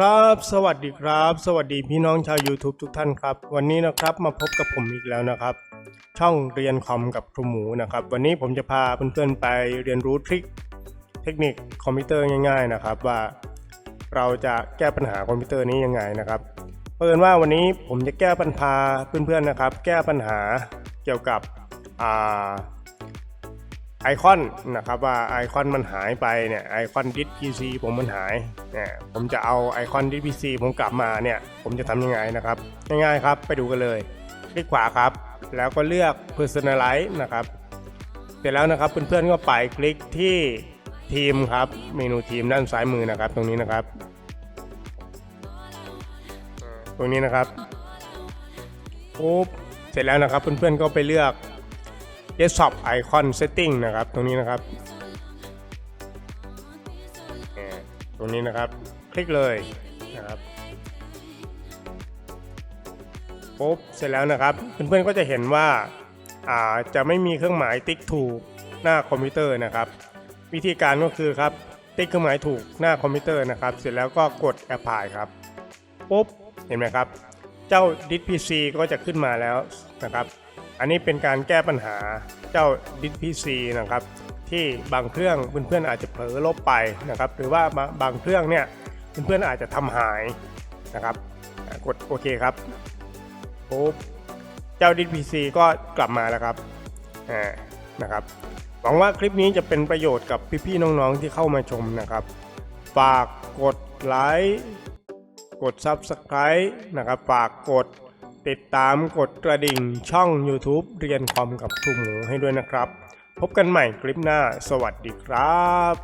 ครับ สวัสดีครับ สวัสดีพี่น้องชาว YouTube ทุกท่านครับ วันนี้นะครับมาพบกับผมอีกแล้วนะครับ ช่องเรียนคอมกับครูหมูนะครับ วันนี้ผมจะพาเพื่อนๆไปเรียนรู้ทริคเทคนิคคอมพิวเตอร์ง่าย ๆนะครับ ว่าเราจะแก้ปัญหาคอมพิวเตอร์นี้ยังไงนะครับเปิดว่าวันนี้ผมจะแก้ปัญหาเพื่อนๆนะครับ แก้ปัญหาเกี่ยวกับอ่า ไอคอนนะครับว่าไอคอนมันหายไปเนี่ยไอคอนดิสพีซีผมมันหายเนี่ยผมจะเอาไอคอนดิสพีซีผมกลับมาเนี่ยผมจะทำยังไงนะครับ ง่ายๆครับไปดูกันเลยคลิกขวาครับ แล้วก็เลือก personalize นะครับ เสร็จแล้วนะครับเพื่อนๆก็ไปคลิกที่ทีมครับเมนูทีมด้านซ้ายมือนะครับ ตรงนี้นะครับ ตรงนี้นะครับปุ๊บเสร็จแล้วนะครับเพื่อนๆก็ไปเลือก desktop icon setting นะครับตรงนี้นะครับ ตรงนี้นะครับ คลิกเลยนะครับปุ๊บเสร็จแล้วนะครับ เพื่อนๆก็จะเห็นว่าอาจะไม่มีเครื่องหมายติ๊กถูกหน้าคอมพิวเตอร์นะครับ วิธีการก็คือครับติ๊กเครื่องหมายถูกหน้าคอมพิวเตอร์นะครับ เสร็จแล้วก็กด apply ครับปุ๊บเห็นไหมครับ เจ้า disk PC ก็จะขึ้นมาแล้วนะครับ อันนี้เป็นการแก้ปัญหาเจ้า disk PC นะครับที่บางเครื่องเพื่อนๆอาจจะเผลอลบไปนะครับ หรือว่าบางเครื่องเนี่ยเพื่อนๆอาจจะทำหายนะครับกดโอเคครับปุ๊บเจ้า disk PC ก็กลับมาแล้วครับอ่านะครับหวังว่าคลิปนี้จะเป็นประโยชน์กับพี่ๆน้องๆที่เข้ามาชมนะครับ ฝากกดไลค์กด Subscribe นะครับฝากกด ติดตามกดกระดิ่งช่อง YouTube เรียนคอมกับครูหมูให้ด้วยนะครับ พบกันใหม่คลิปหน้า สวัสดีครับ